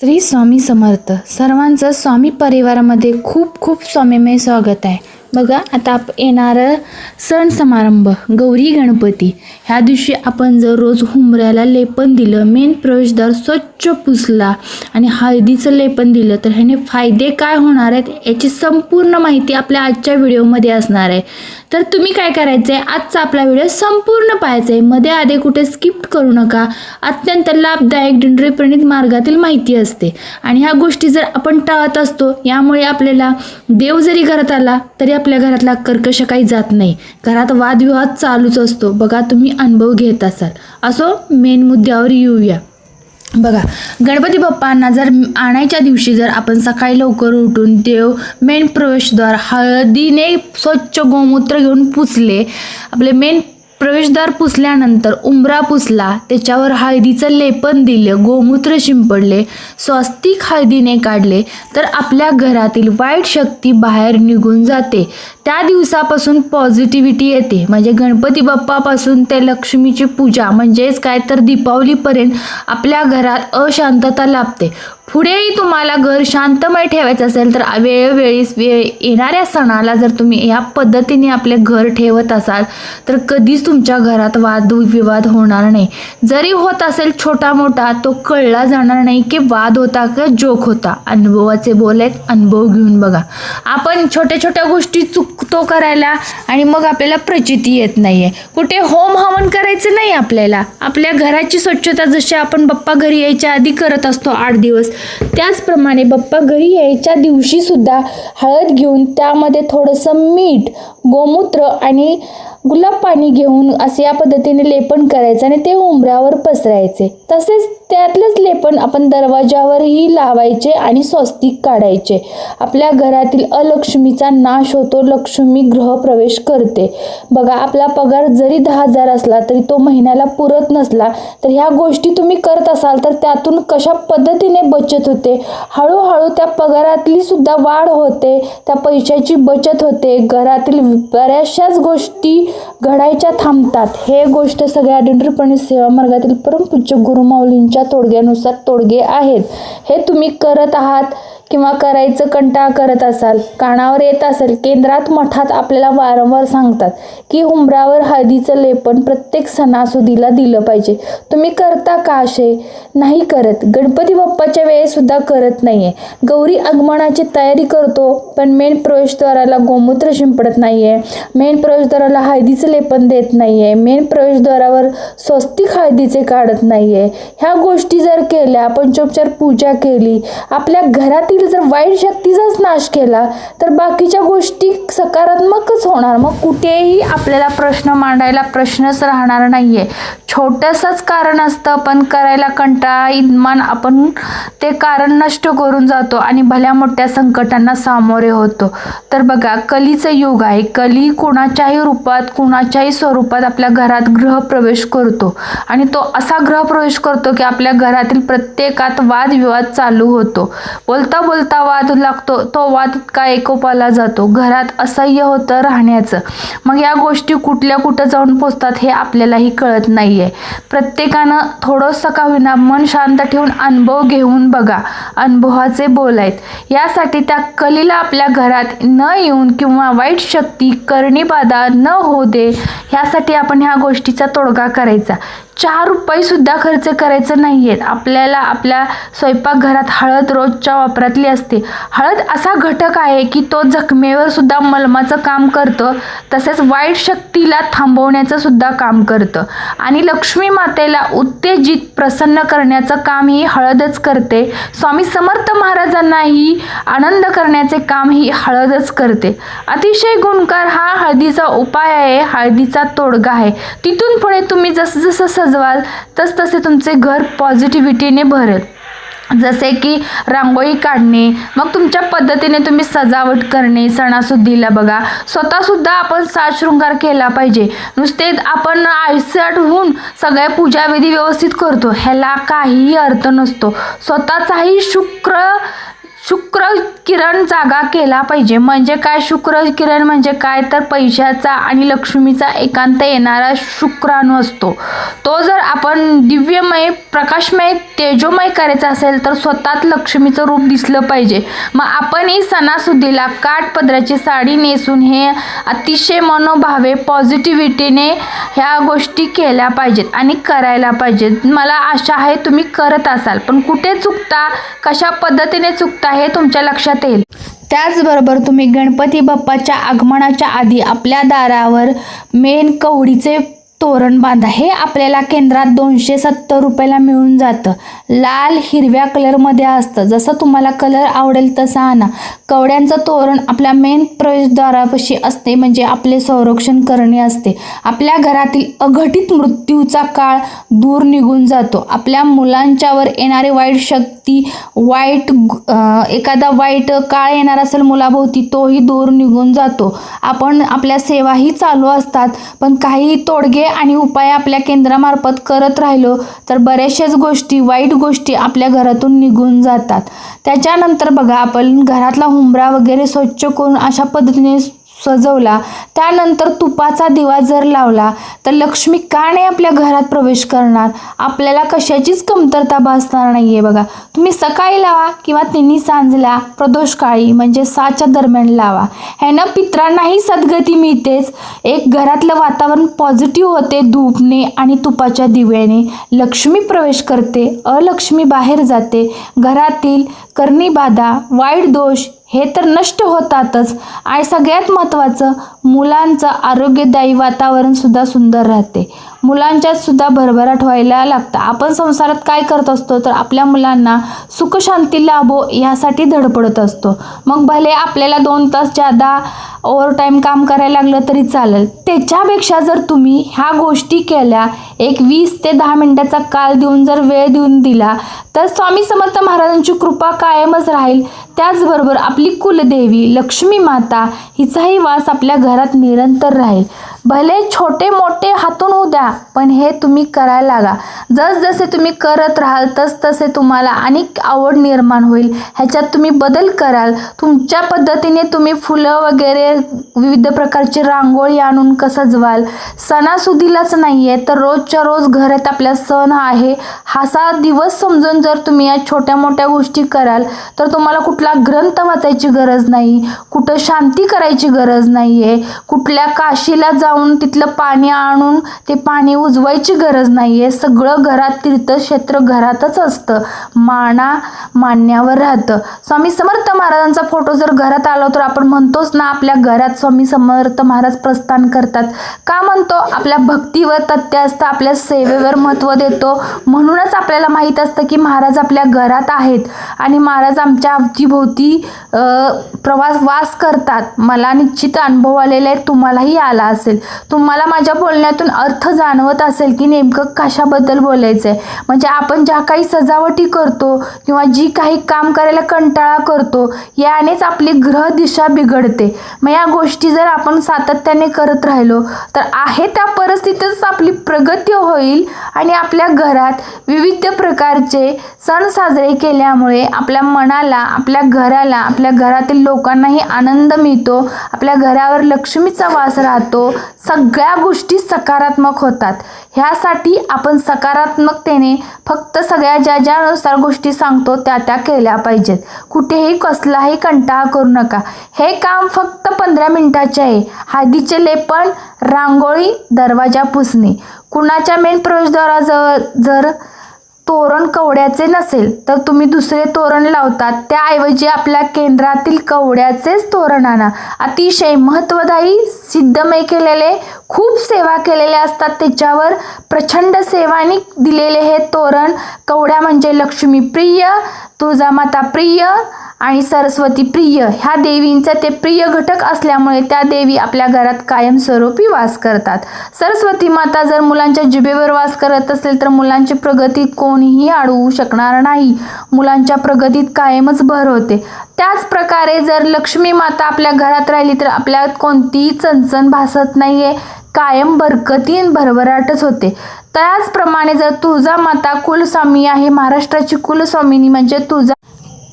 श्री स्वामी समर्थ. सर्वांचं स्वामी परिवारामध्ये खूप खूप स्वामीमय स्वागत आहे. बघा आता आप येणारं सण समारंभ गौरी गणपती ह्या दिवशी आपण जर रोज हुंबऱ्याला लेपन दिलं मेन प्रवेशद्वार स्वच्छ पुसला आणि हळदीचं लेपन दिलं तर ह्याने फायदे काय होणार आहेत याची संपूर्ण माहिती आपल्या आजच्या व्हिडिओमध्ये असणार आहे. तर तुम्ही काय करायचं आहे आजचा आपला व्हिडिओ संपूर्ण पाहायचा आहे. मध्ये आधी कुठे स्किप करू नका. अत्यंत लाभदायक दिंडरीप्रणित मार्गातील माहिती असते. आणि ह्या गोष्टी जर आपण टाळत असतो यामुळे आपल्याला देव जरी घरात आला तरी आपल्या घरातला कर्कश काही जात नाही. घरात वादविवाद चालूच असतो. बघा तुम्ही अनुभव घेत असाल. असो मेन मुद्द्यावर येऊया. बघा गणपती बाप्पांना जर आणायच्या दिवशी जर आपण सकाळी लवकर उठून देव मेन प्रवेशद्वार हळदीने स्वच्छ गोमूत्र घेऊन पुसले आपले मेन प्रवेशद्वार पुसल्यानंतर उंबरा पुसला त्याच्यावर हळदीचं लेपन दिलं गोमूत्र शिंपडले स्वस्तिक हळदीने काढले तर आपल्या घरातील वाईट शक्ती बाहेर निघून जाते. त्या दिवसापासून पॉझिटिव्हिटी येते. म्हणजे गणपती बाप्पापासून ते लक्ष्मीची पूजा म्हणजेच काय तर दीपावलीपर्यंत आपल्या घरात अशांतता लाभते. पुढेही तुम्हाला घर शांतमय ठेवायचं असेल तर वेळोवेळी वेळ येणाऱ्या सणाला जर तुम्ही या पद्धतीने आपले घर ठेवत असाल तर कधीच तुमच्या घरात वादविवाद होणार नाही. जरी होत असेल छोटा मोठा तो कळला जाणार नाही की वाद होता का जोक होता. अनुभवाचे बोल आहेत अनुभव घेऊन बघा. आपण छोट्या छोट्या गोष्टी चुकतो करायला आणि मग आपल्याला प्रचिती येत नाही आहे कुठे होम हवन करायचं नाही आपल्याला. आपल्या घराची स्वच्छता जशी आपण बाप्पा घरी यायच्या आधी करत असतो आठ दिवस त्याचप्रमाणे बाप्पा घरी यायच्या दिवशी सुद्धा हळद घेऊन त्यामध्ये थोडंसं मीठ गोमूत्र आणि गुलाब पाणी घेऊन असे या पद्धतीने लेपन करायचं आणि ते उंबऱ्यावर पसरायचे. तसेच त्यातलंच लेपन आपण दरवाजावरही लावायचे आणि स्वस्तिक काढायचे. आपल्या घरातील अलक्ष्मीचा नाश होतो लक्ष्मी गृहप्रवेश करते. बघा आपला पगार जरी दहा हजार असला तरी तो महिन्याला पुरत नसला तर ह्या गोष्टी तुम्ही करत असाल तर त्यातून कशा पद्धतीने बचत होते? हळूहळू त्या पगारातली सुद्धा वाढ होते त्या पैशाची बचत होते. घरातील बऱ्याचशाच गोष्टी घडायच्या थांबतात. हे गोष्ट सगळ्या दिंडरपणे सेवा मार्गातील परमपूज्य गुरुमाऊलींच्या तोडग्यानुसार तोडगे आहेत. हे तुम्ही करत आहात. किंवा करायचं कंटाळ करत असाल कानावर येत असेल केंद्रात मठात आपल्याला वारंवार सांगतात की हुंबरावर हळदीचं लेपन प्रत्येक सणासुदीला दिलं पाहिजे. तुम्ही करता का असे? नाही करत. गणपती बाप्पाच्या वेळेसुद्धा करत नाही आहे गौरी आगमनाची तयारी करतो पण मेन प्रवेशद्वाराला गोमूत्र शिंपडत नाही आहे मेन प्रवेशद्वाराला हळदीचं लेपन देत नाही आहे मेन प्रवेशद्वारावर स्वस्तिक हळदीचे काढत नाही आहे ह्या गोष्टी जर केल्या पंचोपचार पूजा केली आपल्या घरातील जर वाईट शक्तीचाच नाश केला तर बाकीच्या गोष्टी सकारात्मकच होणार. मग कुठेही आपल्याला प्रश्न मांडायला प्रश्नच राहणार नाही आहे छोटंसंच कारण असतं पण करायला कंटाळा इन्मान आपण ते कारण नष्ट करून जातो आणि भल्या मोठ्या संकटांना सामोरे होतो. तर बघा कलीचं युग आहे. कली कुणाच्याही रूपात कुणाच्याही स्वरूपात आपल्या घरात ग्रहप्रवेश करतो. आणि तो असा ग्रहप्रवेश करतो की आपल्या घरातील प्रत्येकात वादविवाद चालू होतो. बोलता बोलता वाद लागतो तो वाद इतका एकोपाला जातो. घरात असह्य होतं राहण्याचं. मग या गोष्टी कुठल्या कुठं जाऊन पोचतात हे आपल्यालाही कळत नाही आहे प्रत्येकानं थोडंसं का होईना मन शांत ठेवून अनुभव घेऊन बघा अनुभवाचे बोल आहेत. यासाठी त्या कलीला आपल्या घरात न येऊन किंवा वाईट शक्ती करणीबाधा न होऊ दे ह्यासाठी आपण ह्या गोष्टीचा तोडगा करायचा. चार रुपयेसुद्धा खर्च करायचं नाही आहेत आपल्याला आपल्या स्वयंपाकघरात हळद रोजच्या वापरातली असते. हळद असा घटक आहे की तो जखमेवर सुद्धा मलमाचं काम करतं तसेच वाईट शक्तीला थांबवण्याचं सुद्धा काम करतं. आणि लक्ष्मी मातेला उत्तेजित प्रसन्न करण्याचं काम ही हळदच करते. स्वामी समर्थ महाराजांनाही आनंद करण्याचे काम ही हळदच करते. अतिशय गुणकार हा हळदीचा उपाय आहे हळदीचा तोडगा आहे. तिथून पुढे तुम्ही जसं जसं सजवाल तसतसे तुमचे घर पॉझिटिव्हिटीने भरेल. जसे की रांगोळी काढणे मग तुमच्या पद्धतीने तुम्ही सजावट करणे सणासुदीला बघा. स्वतःसुद्धा आपण साजशृंगार केला पाहिजे. नुसते आपण आयसट होऊन सगळ्या पूजाविधी व्यवस्थित करतो ह्याला काहीही अर्थ नसतो. स्वतःचाही शुक्र शुक्र किरण जागा केला पाहिजे. म्हणजे काय? शुक्र किरण म्हणजे काय? तर पैशाचा आणि लक्ष्मीचा एकांत येणारा शुक्राणू असतो. तो जर आपण दिव्यमय प्रकाशमय तेजोमय करायचा असेल तर स्वतःत लक्ष्मीचं रूप दिसलं पाहिजे. मग आपणही सणासुदीला काठपदराची साडी नेसून हे अतिशय मनोभावे पॉझिटिव्हिटीने ह्या गोष्टी केल्या पाहिजेत आणि करायला पाहिजेत. मला आशा आहे तुम्ही करत असाल. पण कुठे चुकता? कशा पद्धतीने चुकता हे तुमच्या लक्षात येईल. त्याचबरोबर तुम्ही गणपती बाप्पाच्या आगमनाच्या आधी आपल्या दारावर मेन कवडीचे तोरण बांधा. हे आपल्याला केंद्रात दोनशे सत्तर रुपयाला मिळून जातं. लाल हिरव्या कलरमध्ये असतं. जसं तुम्हाला कलर आवडेल तसा आणा. कवड्यांचं तोरण आपल्या मेन प्रवेशद्वारापाशी असते म्हणजे आपले संरक्षण करणे असते. आपल्या घरातील अघटित मृत्यूचा काळ दूर निघून जातो. आपल्या मुलांच्यावर येणारी वाईट शक्ती वाईट एखादा वाईट काळ येणार असेल मुलाभोवती तोही दूर निघून जातो. आपण आपल्या सेवाही चालू असतात पण काही तोडगे आणि उपाय आपल्या केंद्रामार्फत करत राहिलो तर बऱ्याचशाच गोष्टी वाईट गोष्टी आपल्या घरातून निघून जातात. त्याच्यानंतर बघा आपण घरातला हुंबरा वगैरे स्वच्छ करून अशा पद्धतीने सजवला. त्यानंतर तुपाचा दिवा जर लावला तर लक्ष्मी का नाही आपल्या घरात प्रवेश करणार? आपल्याला कशाचीच कमतरता भासणार नाही आहे बघा. तुम्ही सकाळी लावा किंवा तिन्ही सांजला प्रदोष काळी म्हणजे साच्या दरम्यान लावा. ह्यानं पित्रांनाही सद्गती मिळतेच. एक घरातलं वातावरण पॉझिटिव्ह होते धूपने आणि तुपाच्या दिव्याने. लक्ष्मी प्रवेश करते अलक्ष्मी बाहेर जाते. घरातील करणी बाधा वाईट दोष हे तर नष्ट होतातच. आणि सगळ्यात महत्त्वाचं मुलांचं आरोग्यदायी वातावरण सुद्धा सुंदर राहते. मुलांच्यात सुद्धा भरभराट व्हायला लागतं. आपण संसारात काय करत असतो तर आपल्या मुलांना सुखशांती लाभो यासाठी धडपडत असतो. मग भले आपल्याला दोन तास जादा ओव्हरटाईम काम करायला लागलं तरी चालेल. त्याच्यापेक्षा जर तुम्ही ह्या गोष्टी केल्या एक वीस ते दहा मिनटाचा काल देऊन जर वेळ देऊन दिला तर स्वामी समर्थ महाराजांची कृपा कायमच राहील. त्याचबरोबर आपली कुलदेवी लक्ष्मी माता हिचाही वास आपल्या घरात निरंतर राहील. भले छोटे मोठे हातून उद्या द्या पण हे तुम्ही करायला लागा. जसजसे तुम्ही करत राहाल तस तसे तुम्हाला अनेक आवड निर्माण होईल. ह्याच्यात तुम्ही बदल कराल. तुमच्या पद्धतीने तुम्ही फुलं वगैरे विविध प्रकारची रांगोळी आणून कसं सजवाल. सणासुदीलाच नाही आहे तर रोजच्या रोज घरात आपला सण आहे. हासा दिवस समजून जर तुम्ही या छोट्या मोठ्या गोष्टी कराल तर तुम्हाला कुठला ग्रंथ वाचायची गरज नाही कुठं शांती करायची गरज नाही आहे कुठल्या काशीला जाऊन तिथलं पाणी आणून ते पाणी उजवायची गरज नाही आहे सगळं घरात तीर्थक्षेत्र घरातच असतं. माना मान्यावर राहतं. स्वामी समर्थ महाराजांचा फोटो जर घरात आला तर आपण म्हणतोच ना आपल्या घरात स्वामी समर्थ महाराज प्रस्थान करतात. का म्हणतो? आपल्या भक्तीवर तथ्य असतं आपल्या सेवेवर महत्त्व देतो. म्हणूनच आपल्याला माहीत असतं की महाराज आपल्या घरात आहेत. आणि महाराज आमच्या अवतीभोवती प्रवास वास करतात. मला निश्चित अनुभव आलेला आहे तुम्हालाही आला असेल. तुम्हाला माझ्या बोलण्यातून अर्थ जाणवत असेल की नेमकं कशाबद्दल बोलायचं आहे म्हणजे आपण ज्या काही सजावटी करतो किंवा जी काही काम करायला कंटाळा करतो यानेच आपली ग्रह दिशा बिघडते. मग या गोष्टी जर आपण सातत्याने करत राहिलो तर आहे त्या परिस्थितीतच आपली प्रगती होईल आणि आपल्या घरात विविध प्रकारचे सण साजरे केल्यामुळे आपल्या मनाला आपल्या घराला आपल्या घरातील लोकांनाही आनंद मिळतो आपल्या घरावर लक्ष्मीचा वास राहतो. सगळ्या गोष्टी सकारात्मक होतात. ह्यासाठी आपण सकारात्मकतेने फक्त सगळ्या ज्या ज्यानुसार गोष्टी सांगतो त्या त्या केल्या पाहिजेत. कुठेही कसलाही कंटाळा करू नका. हे काम फक्त पंधरा मिनिटाचे आहे. हळदीचे लेपन रांगोळी दरवाजा पुसणे. कुणाच्या मेन प्रवेशद्वाराजवळ जर तोरण कवड्याचे नसेल तर तुम्ही दुसरे तोरण लावतात. त्याऐवजी आपल्या केंद्रातील कवड्याचेच तोरण आणा. अतिशय महत्त्वदायी सिद्धमय केलेले खूप सेवा केलेले असतात. त्याच्यावर प्रचंड सेवानी दिलेले हे तोरण कवड्या म्हणजे लक्ष्मी प्रिय तुळजा माता प्रिय आणि सरस्वती प्रिय ह्या देवींचा ते प्रिय घटक असल्यामुळे त्या देवी आपल्या घरात कायमस्वरूपी वास करतात. सरस्वती माता जर मुलांच्या जिभेवर वास करत असेल तर मुलांची प्रगती कोणीही अडवू शकणार नाही. मुलांच्या प्रगतीत कायमच भर होते. त्याच प्रकारे जर लक्ष्मी माता आपल्या घरात राहिली तर आपल्यात कोणतीही चणचण भासत नाही आहे कायम भरकतीन भरभराटच होते. त्याचप्रमाणे जर तुळजा माता कुलस्वामी आहे महाराष्ट्राची कुलस्वामिनी म्हणजे तुळजा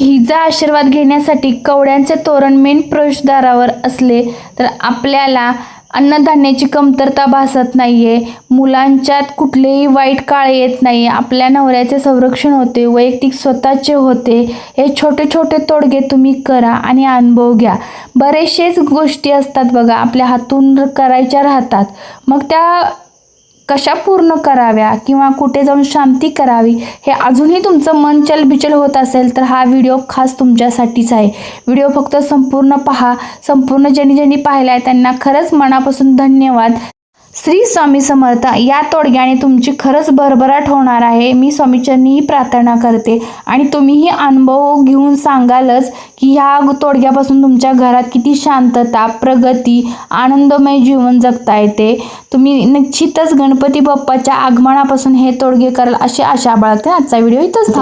हिचा आशीर्वाद घेण्यासाठी कवड्यांचे तोरण मेन प्रवेशद्वारावर असले तर आपल्याला अन्नधान्याची कमतरता भासत नाही आहे मुलांच्यात कुठलेही वाईट काळ येत नाही आपल्या नवऱ्याचे संरक्षण होते वैयक्तिक स्वतःचे होते. हे छोटे छोटे तोडगे तुम्ही करा आणि अनुभव घ्या. बरेचसेच गोष्टी असतात बघा आपल्या हातून करायच्या राहतात. मग त्या कशा पूर्ण कराव्या किंवा कुठे जाऊन शांती करावी हे अजूनही तुमचं मन चलबिचल होत असेल तर हा व्हिडिओ खास तुमच्यासाठीच आहे. व्हिडिओ फक्त संपूर्ण पहा संपूर्ण ज्यांनी ज्यांनी पाहिला आहे त्यांना खरंच मनापासून धन्यवाद. श्री स्वामी समर्थ या तोडग्याने तुमची खरंच भरभराट होणार आहे. मी स्वामीच्यांनीही प्रार्थना करते. आणि तुम्हीही अनुभव घेऊन सांगालच की ह्या तोडग्यापासून तुमच्या घरात किती शांतता प्रगती आनंदमय जीवन जगता येते. तुम्ही निश्चितच गणपती बाप्पाच्या आगमनापासून हे तोडगे कराल अशी आशा बाळगते. आजचा व्हिडिओ इथंच थांब